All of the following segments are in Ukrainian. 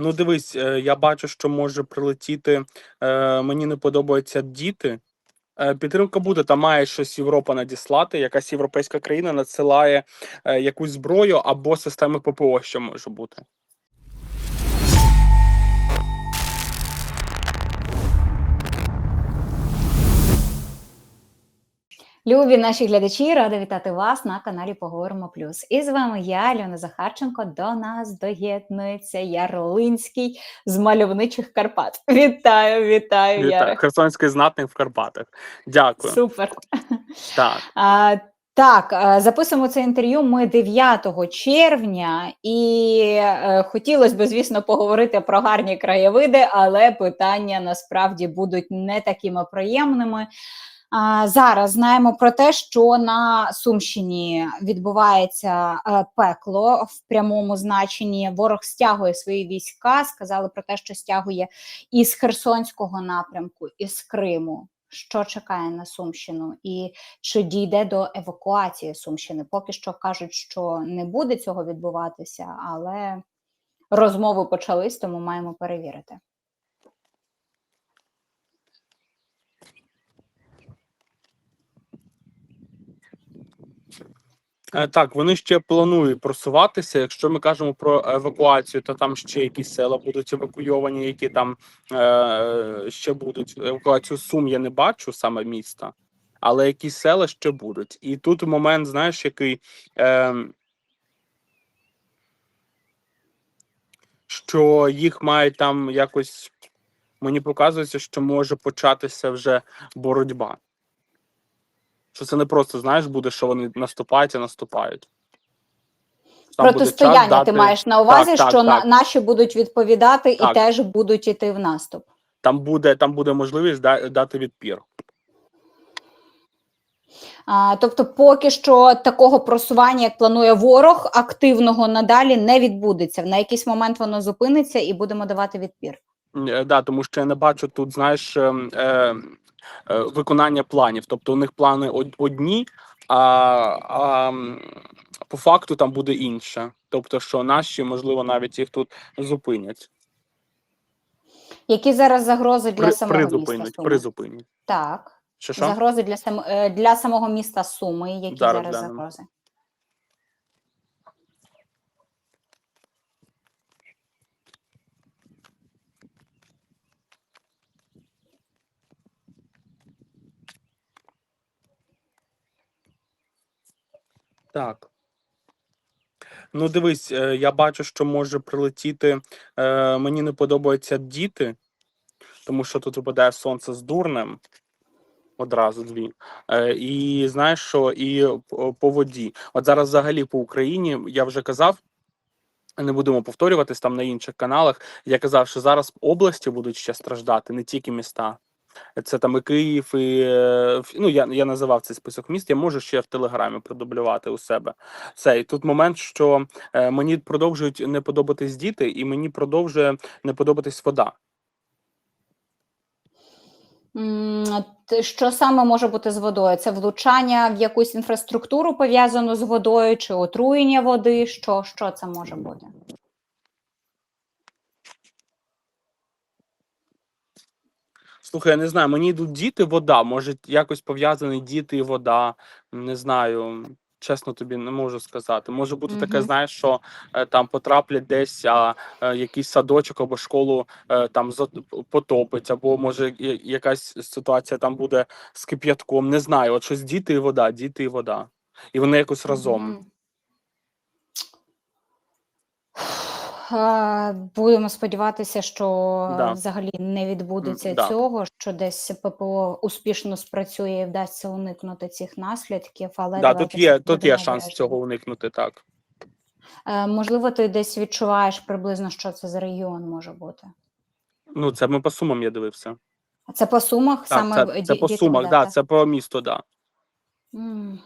Ну, дивись, е, я бачу, що може прилетіти. Е, мені не подобаються діти. Е, підтримка буде, там має щось Європа надіслати, якась європейська країна надсилає якусь зброю або системи ППО, що може бути. Любі наші глядачі, рада вітати вас на каналі Поговоримо Плюс. І з вами я, Альона Захарченко. До нас доєднується Яролинський з мальовничих Карпат. Вітаю, вітаю, Вітаю. Херсонський знатник в Карпатах. Дякую. Супер. Так. А, так, записуємо це інтерв'ю ми 9 червня, і е, хотілося б, звісно, поговорити про гарні краєвиди, але питання насправді будуть не такими приємними. Зараз знаємо про те, що на Сумщині відбувається е, пекло в прямому значенні. Ворог стягує свої війська. Сказали про те, що стягує із Херсонського напрямку, із Криму. Що чекає на Сумщину, і чи дійде до евакуації Сумщини? Поки що кажуть, що не буде цього відбуватися, але розмови почались, тому маємо перевірити. Так, вони ще планують просуватися. Якщо ми кажемо про евакуацію, то там ще якісь села будуть евакуйовані, які там е, ще будуть. Евакуацію Сум я не бачу саме міста, але якісь села ще будуть. І тут момент, знаєш, який. Е, що їх мають там якось. Мені показується, що може початися вже боротьба. Що це не просто, знаєш, буде, що вони наступають і наступають. Там буде час Протистояння ти дати- маєш на увазі, Так, так, що так. наші будуть відповідати і теж будуть іти в наступ. Там буде, там буде можливість дати відпір. А, тобто, поки що такого просування, як планує ворог, активного надалі не відбудеться. На якийсь момент воно зупиниться і будемо давати відпір. Е, Да, тому що я не бачу тут, знаєш, ем, е, виконання планів. Тобто у них плани одні, а, а по факту там буде інше. Тобто, що наші, можливо, навіть їх тут зупинять. Які зараз загрози для При, самого міста Суми? призупинять. Так, Що що? загрози для е, для самого міста Суми. Які Зараз зараз загрози? Так. Ну, дивись, е, я бачу, що може прилетіти. е, Мені не подобаються діти, тому що тут випадає сонце з дурнем. Одразу дві. Е, І знаєш що, і по по воді. От зараз взагалі по Україні я вже казав. Не будемо повторюватись там на інших каналах. Я казав, що зараз області будуть ще страждати, не тільки міста. Це там і Київ, і е, ну я, я називав цей список міст. Я можу ще в телеграмі продублювати у себе. Це і тут момент, що е, мені продовжують не подобатись діти, і мені продовжує не подобатись вода. Що саме може бути з водою? Це влучання в якусь інфраструктуру пов'язану з водою, чи отруєння води? Що, що це може бути? Слухай, я не знаю, мені йдуть діти, вода. Може, якось пов'язані діти і вода. Не знаю. Чесно тобі не можу сказати. Може бути таке, Мгм. знаєш, що е, там потраплять десь, а е, якийсь садочок або школу е, там потопить, або може якась ситуація там буде з кип'ятком. Не знаю. От щось діти і вода, діти і вода. І вони якось разом. Мгм. Е, Будемо сподіватися, що Да. взагалі не відбудеться да. цього, що десь ППО успішно спрацює і вдасться уникнути цих наслідків. Але Да, тут є, тут є шанс цього уникнути, так. Е, Можливо, ти десь відчуваєш приблизно, що це за регіон може бути. Ну, це ми по сумам я дивився. Це по сумах Так, саме це, це по сумах, ведете? да, це по місту, да. М.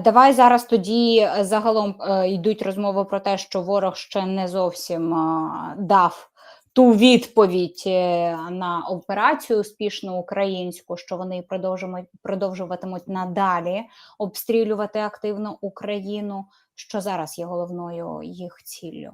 Давай зараз тоді е, загалом е, йдуть розмови про те, що ворог ще не зовсім е, дав ту відповідь на операцію успішну українську, що вони продовжуватимуть надалі обстрілювати активно Україну. Що зараз є головною їх ціллю?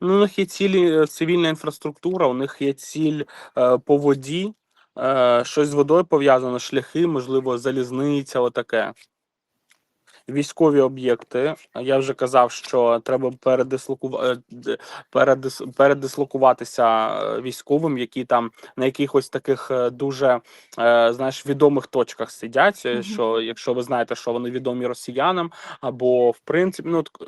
Ну, у них є цілі е, цивільна інфраструктура, у них є ціль е, по воді, е, щось з водою пов'язано, шляхи, можливо, залізниця, отаке. Військові об'єкти. Я вже казав, що треба передислокувати передис, передислокуватися е, військовим, які там на якихось таких е, дуже е, знаєш відомих точках сидять. е, Мгм. Що якщо ви знаєте, що вони відомі росіянам, або в принципі, ну е,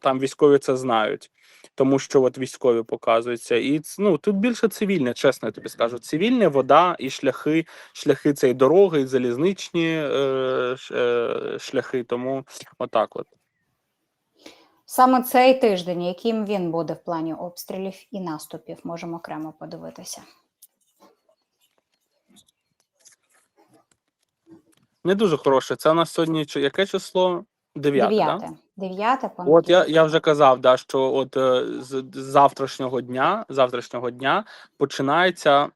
там військові це знають, тому що от військові показуються, і ну тут більше цивільне, чесно я тобі скажу. Цивільне, вода і шляхи, шляхи цієї дороги, і залізничні е, е, шляхи. Тому отак, от. Саме цей тиждень, яким він буде в плані обстрілів і наступів, можемо окремо подивитися. Не дуже хороше. Це у нас сьогодні яке число? Дев'яте. Дев'яте. Дев'яте От я, я вже казав, да, що от е, з з завтрашнього дня, завтрашнього дня починається,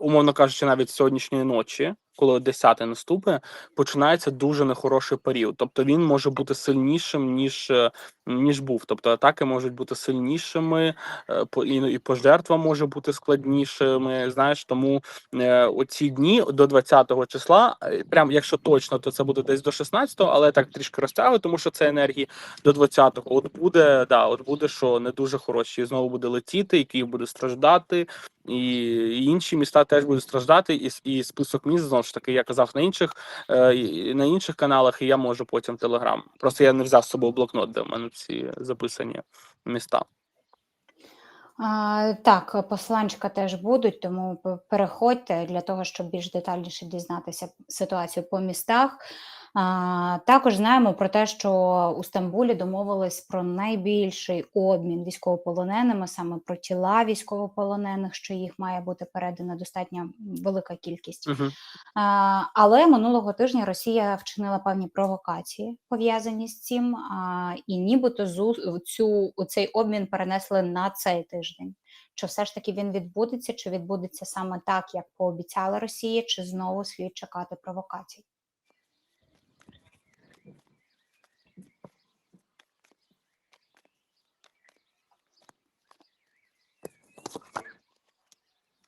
умовно кажучи, навіть сьогоднішньої ночі, коли 10 наступить, починається дуже нехороший період. Тобто він може бути сильнішим, ніж, е, ніж був. Тобто атаки можуть бути сильнішими, е, і, пожертва може бути складнішими. Знаєш, тому е, оці дні до 20 числа, прям якщо точно, то це буде десь до 16-го, але так трішки розтягую, тому що це енергії до 20-го. От буде, да, от буде, що не дуже хороші. Знову буде летіти, і Київ буде страждати, і інші міста теж будуть страждати. І, і список міст знову ж таки я казав на інших е, на інших каналах, і я можу потім Телеграм. Просто я не взяв з собою блокнот, де в мене всі записані міста. А, так, посланчика теж будуть, тому переходьте для того, щоб більш детальніше дізнатися ситуацію по містах. Також знаємо про те, що у Стамбулі домовились про найбільший обмін військовополоненими, саме про тіла військовополонених, що їх має бути передана достатньо велика кількість. А, Але минулого тижня Росія вчинила певні провокації пов'язані з цим, і нібито цю цей обмін перенесли на цей тиждень. Чи все ж таки він відбудеться, чи відбудеться саме так, як пообіцяла Росія, чи знову слід чекати провокацій?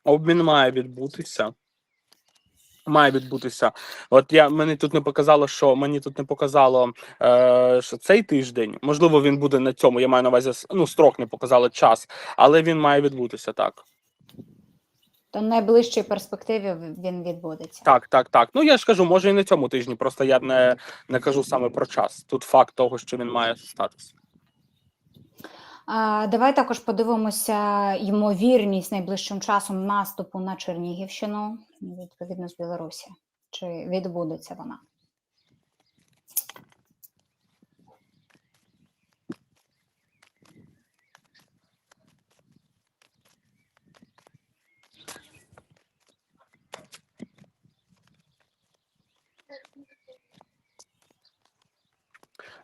Обмін має відбутися. Має відбутися. От я мені тут не показало, що мені тут не показало, е, що цей тиждень, можливо, він буде на цьому. Я маю на увазі, ну, строк не показали час, але він має відбутися так. То в найближчій перспективі він відбудеться. Так, так, так. Ну я ж кажу, може і на цьому тижні. Просто я не, не кажу саме про час. Тут факт того, що він має статися. Давай також подивимося ймовірність найближчим часом наступу на Чернігівщину, відповідно з Білорусі. Чи відбудеться вона?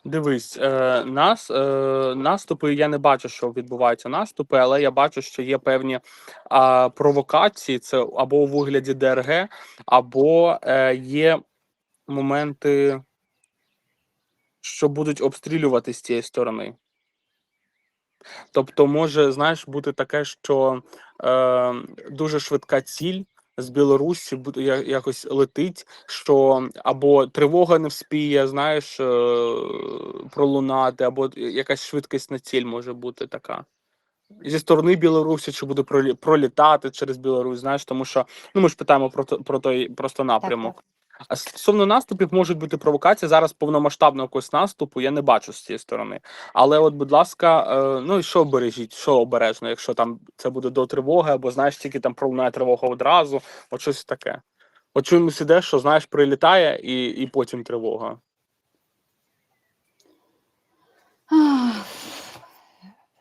Дивись, е, нас, е, наступи, я не бачу, що відбуваються наступи, але я бачу, що є певні а, провокації. Це або у вигляді ДРГ, або е, є моменти, що будуть обстрілювати з цієї сторони. Тобто, може, знаєш, бути таке, що е, дуже швидка ціль з Білорусі якось летить, що або тривога не вспіє, знаєш, е, пролунати, або якась швидкість на ціль може бути така. Зі сторони Білорусі, чи буде пролі- пролітати через Білорусь, знаєш, тому що ну ми ж питаємо про, про той просто напрямок. Стосовно наступів можуть бути провокації. Зараз повномасштабного якогось наступу я не бачу з цієї сторони. Але, от, будь ласка, е, ну і що обережіть, що обережно, якщо там це буде до тривоги, або знаєш, тільки там пролунає тривога одразу, от щось таке. От чомусь іде, що знаєш, прилітає і, і потім тривога.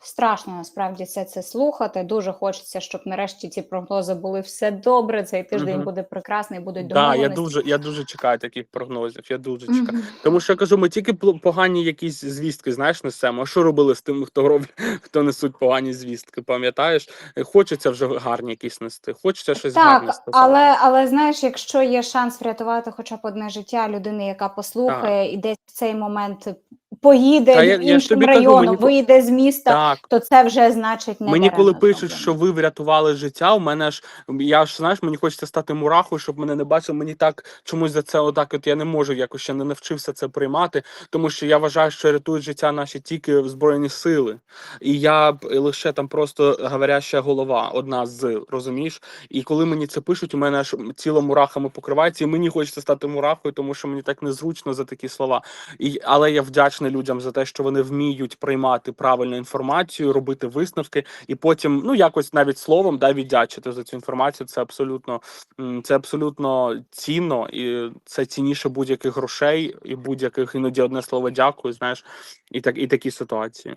Страшно насправді все це слухати. Дуже хочеться, щоб нарешті ці прогнози були все добре. Цей тиждень Мгм. буде прекрасний, будуть Да, я дуже, я дуже чекаю таких прогнозів. Я дуже чекаю. Мгм. Тому що я кажу, ми тільки погані якісь звістки, знаєш, несемо. А що робили з тими, хто роблять, хто несуть погані звістки? Пам'ятаєш? Хочеться вже гарні якісь нести. Хочеться щось гарне сказати. але, але знаєш, якщо є шанс врятувати хоча б одне життя людини, яка послухає, і десь в цей момент поїде я- я іншим районом, мені вийде з міста, Так. то це вже значить не Мені коли пишуть, що ви врятували життя, у мене ж я ж знаєш, мені хочеться стати мурахою, щоб мене не бачили. Мені так чомусь за це отак. От я не можу якось ще не навчився це приймати, тому що я вважаю, що рятують життя наші тільки в збройні сили, і я лише там просто говоряща голова, одна з розумієш. І коли мені це пишуть, у мене аж тіло мурахами покривається, і мені хочеться стати мурахою, тому що мені так незручно за такі слова. І, але я вдячний людям за те, що вони вміють приймати правильну інформацію, робити висновки, і потім, ну якось навіть словом, да, віддячити за цю інформацію. Це абсолютно це абсолютно цінно, і це цінніше будь-яких грошей і будь-яких іноді одне слово дякую. Знаєш, і так і такі ситуації.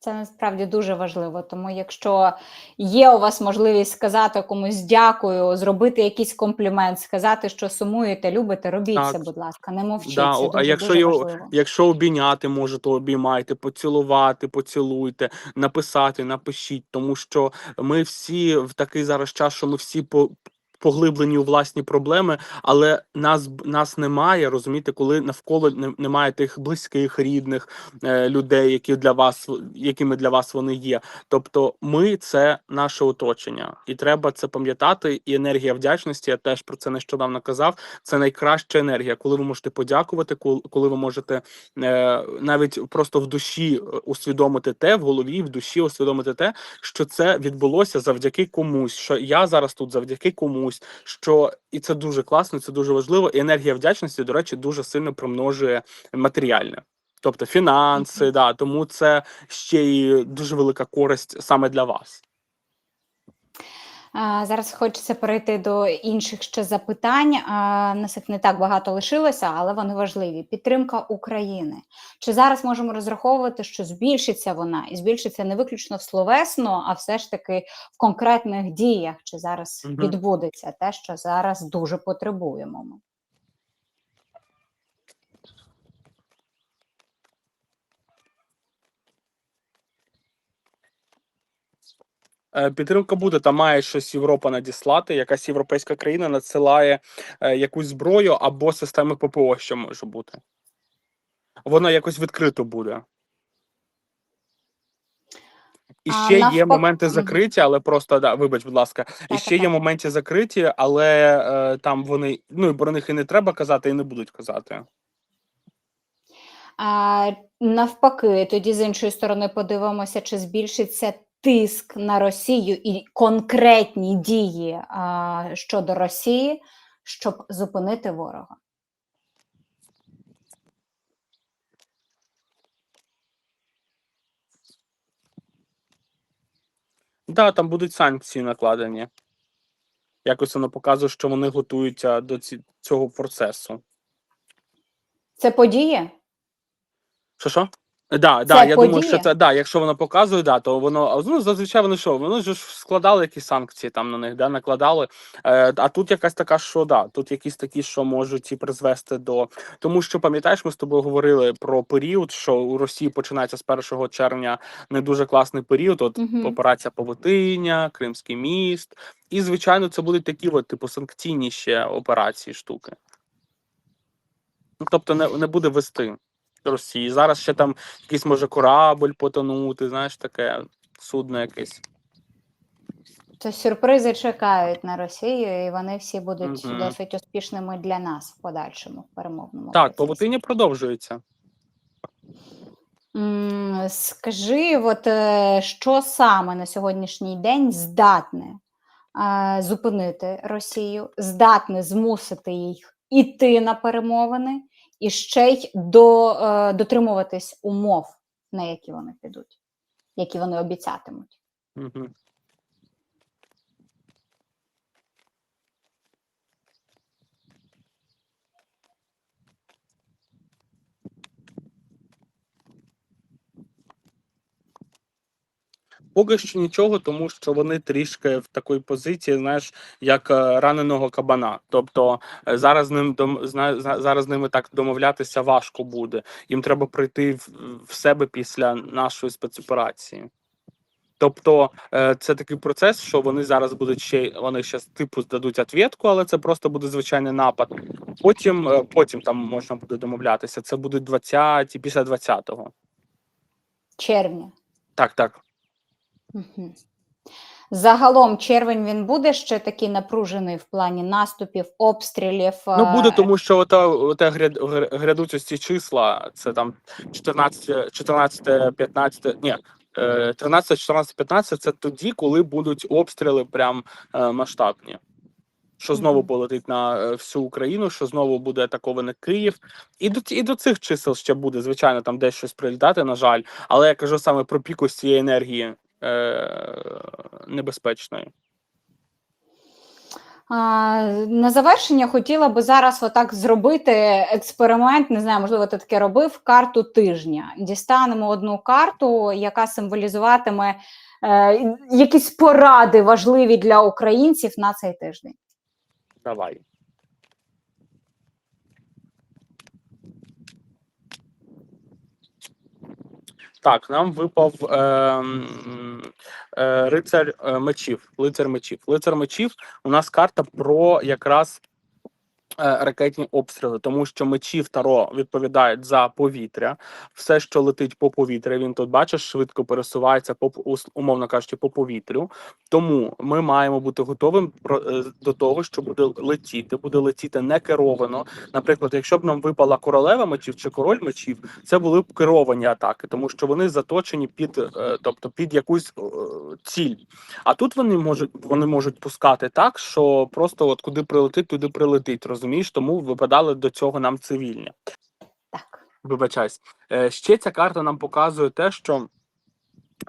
Це насправді дуже важливо. Тому, якщо є у вас можливість сказати комусь дякую, зробити якийсь комплімент, сказати, що сумуєте, любите, робіть Так. це, будь ласка, не мовчіть. Да, це дуже, а якщо дуже його, важливо. якщо обійняти може, то обіймайте, поцілувати, поцілуйте, написати, напишіть, тому що ми всі в такий зараз час, що ми всі по. Поглиблені у власні проблеми, але нас нас немає, розумієте, коли навколо немає тих близьких, рідних е, людей, які для вас, якими для вас вони є. Тобто, ми це наше оточення, і треба це пам'ятати. І енергія вдячності. Я теж про це нещодавно казав. Це найкраща енергія, коли ви можете подякувати, коли ви можете е, навіть просто в душі е, усвідомити те, в голові, в душі усвідомити те, що це відбулося завдяки комусь. Що я зараз тут завдяки комусь. Що і це дуже класно, це дуже важливо. І енергія вдячності, до речі, дуже сильно примножує матеріальне. Тобто фінанси, да, тому це ще й дуже велика користь саме для вас. Зараз хочеться перейти до інших ще запитань. А, Нас їх не так багато лишилося, але вони важливі. Підтримка України. Чи зараз можемо розраховувати, що збільшиться вона і збільшиться не виключно в словесно, а все ж таки в конкретних діях? Чи зараз угу. відбудеться те, що зараз дуже потребуємо? Ми? Підтримка буде, там має щось Європа надіслати, якась європейська країна надсилає е, якусь зброю або системи ППО, що може бути. Воно якось відкрито буде. І А є навпак- моменти закриті, але просто да, вибач, будь ласка. І ще так, є так. моменти закриті, але е, там вони ну і про них і не треба казати, і не будуть казати. А, навпаки, тоді з іншої сторони подивимося, чи збільшиться тиск на Росію і конкретні дії а, щодо Росії, щоб зупинити ворога. Да, там будуть санкції накладені. Якось воно показує, що вони готуються до ці, цього процесу. Це події? Що що? Да, да, я думаю, що це да, якщо воно показує, да, то воно ну, зазвичай вони що, вони ж складали якісь санкції там на них, да, накладали. Е, а тут якась така, що да, тут якісь такі, що можуть і призвести до тому, що пам'ятаєш, ми з тобою говорили про період, що у Росії починається з 1 червня не дуже класний період. От Мгм. операція Павутиня, Кримський міст, і звичайно, це будуть такі, от, типу, санкційні ще операції штуки. Ну, тобто, не, не буде вести. Росії. Зараз ще там якийсь може корабль потонути, знаєш, таке судно якесь. То сюрпризи чекають на Росію, і вони всі будуть Мгм. досить успішними для нас в подальшому в перемовному Так, павутиння продовжується. Скажи, от е, що саме на сьогоднішній день здатне е, зупинити Росію, здатне змусити їх іти на перемовини і ще й до, е, дотримуватись умов, на які вони підуть, які вони обіцятимуть. Угу. Поки що нічого, тому що вони трішки в такій позиції, знаєш, як е, раненого кабана. Тобто е, зараз ним зараз ними так домовлятися важко буде. Їм треба прийти в, себе після нашої спецоперації. Тобто е, це такий процес, що вони зараз будуть ще вони ще типу здадуть ответку, але це просто буде звичайний напад. Потім, потім там можна буде домовлятися. Це будуть 20 і після 20-го. Червня. Так, так. Загалом червень він буде ще такий напружений в плані наступів, обстрілів. Ну буде, е, тому що ота, ота гряд, грядуть ось ці числа. Це там 14, 14 15, ні. е, 13, 14, 15 це тоді, коли будуть обстріли прям е, масштабні. Що знову полетить на е, всю Україну, що знову буде атакований Київ. І до, і до цих чисел ще буде, звичайно, там десь щось прилітати, на жаль. Але я кажу саме про піку з цієї енергії е, небезпечної. А, на завершення хотіла би зараз отак зробити експеримент. Не знаю, можливо, ти таке робив карту тижня. Дістанемо одну карту, яка символізуватиме е, якісь поради важливі для українців на цей тиждень. Давай. Так, нам випав е, е, рицар е, мечів. Лицар мечів. Лицар мечів у нас карта про якраз ракетні обстріли, тому що мечі Таро відповідають за повітря. Все, що летить по повітря, він тут бачиш, швидко пересувається по умовно кажучи, по повітрю. Тому ми маємо бути готовим е, до того, що буде летіти, буде летіти не керовано. Наприклад, якщо б нам випала королева мечів чи король мечів, це були б керовані атаки, тому що вони заточені під, е, тобто під якусь е, ціль. А тут вони можуть вони можуть пускати так, що просто от куди прилетить, туди прилетить. Розумієш, тому випадали до цього нам цивільні. Так. Вибачайсь. Е, ще ця карта нам показує те, що.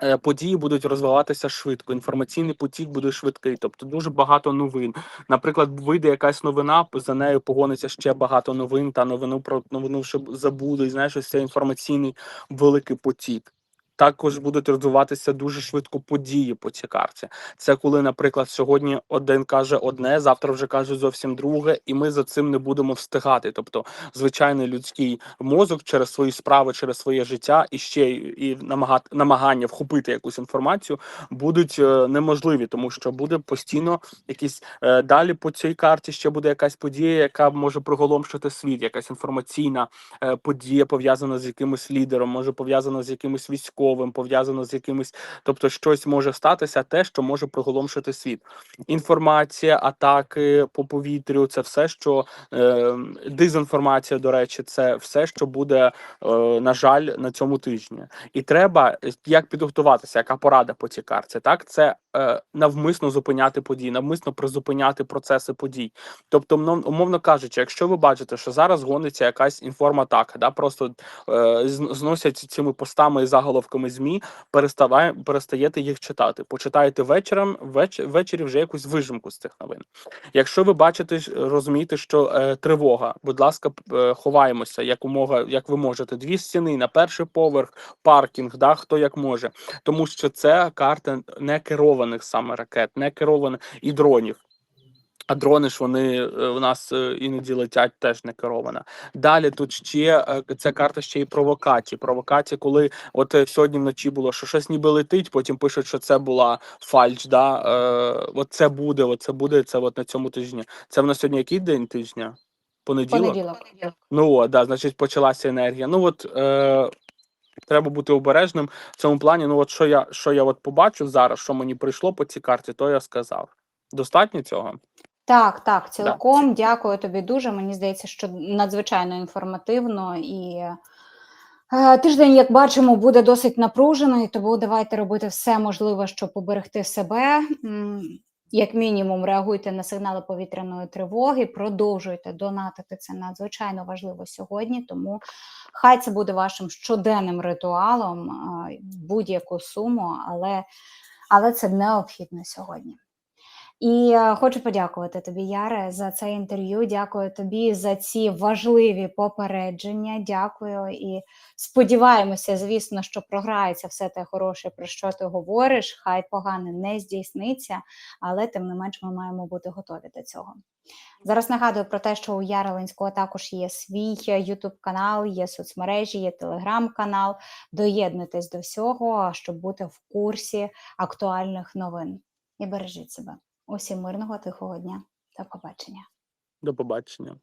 е, Події будуть розвиватися швидко, інформаційний потік буде швидкий, тобто дуже багато новин. Наприклад, вийде якась новина, за нею погониться ще багато новин, та новину про новину ще забудуть. Знаєш, ось цей інформаційний великий потік. Також будуть розвиватися дуже швидко події по цій карті. Це коли, наприклад, сьогодні один каже одне, завтра вже каже зовсім друге, і ми за цим не будемо встигати. Тобто, звичайний людський мозок через свої справи, через своє життя і ще і намагати намагання вхопити якусь інформацію будуть е, неможливі, тому що буде постійно якісь е, далі по цій карті. Ще буде якась подія, яка може приголомшити світ, якась інформаційна е, подія пов'язана з якимось лідером, може пов'язана з якимось військовим, пов'язана з якимось, тобто щось може статися, те, що може приголомшити світ. Інформація, атаки по повітрю, це все, що е, дезінформація, до речі, це все, що буде, е, на жаль, на цьому тижні. І треба як підготуватися, яка порада по цій карці. Так, це навмисно зупиняти події, навмисно призупиняти процеси подій. Тобто, умовно кажучи, якщо ви бачите, що зараз гониться якась інформатака, да, просто е, зносять цими постами і заголовками змі, переставає, перестаєте їх читати. Почитаєте вечором, веч, ввечері вже якусь вижимку з цих новин. Якщо ви бачите, розумієте, що е, тривога, будь ласка, е, ховаємося якомога, як ви можете. Дві стіни на перший поверх, паркінг, да, хто як може, тому що це карта не керованих саме ракет, не керованих і дронів. А дрони ж вони е, у нас е, іноді летять теж не керовано. Далі тут ще е, ця карта ще й провокації. Провокації, коли от сьогодні вночі було, що щось ніби летить, потім пишуть, що це була фальш. Да? Е, от це буде, от це буде, це от на цьому тижні. Це в нас сьогодні який день тижня? Понеділок? Понеділок. Ну да, значить, почалася енергія. Ну от е, треба бути обережним в цьому плані. Ну, от що я що я от побачив зараз, що мені прийшло по цій карті, то я сказав. Достатньо цього? Так, так, цілком. Дякую тобі дуже. Мені здається, що надзвичайно інформативно і. е, Тиждень, як бачимо, буде досить напружений, тому давайте робити все можливе, щоб поберегти себе. Як мінімум, реагуйте на сигнали повітряної тривоги, продовжуйте донатити. Це надзвичайно важливо сьогодні. Тому хай це буде вашим щоденним ритуалом, будь-яку суму, але, але це необхідно сьогодні. І е, хочу подякувати тобі, Яре, за це інтерв'ю. Дякую тобі за ці важливі попередження. Дякую і сподіваємося, звісно, що програється все те хороше, про що ти говориш. Хай погане не здійсниться, але тим не менш ми маємо бути готові до цього. Зараз нагадую про те, що у Яри Ленського також є свій Ютуб канал, є соцмережі, є телеграм-канал. Доєднуйтесь до всього, щоб бути в курсі актуальних новин. І бережіть себе. Усім мирного тихого дня. До побачення. До побачення.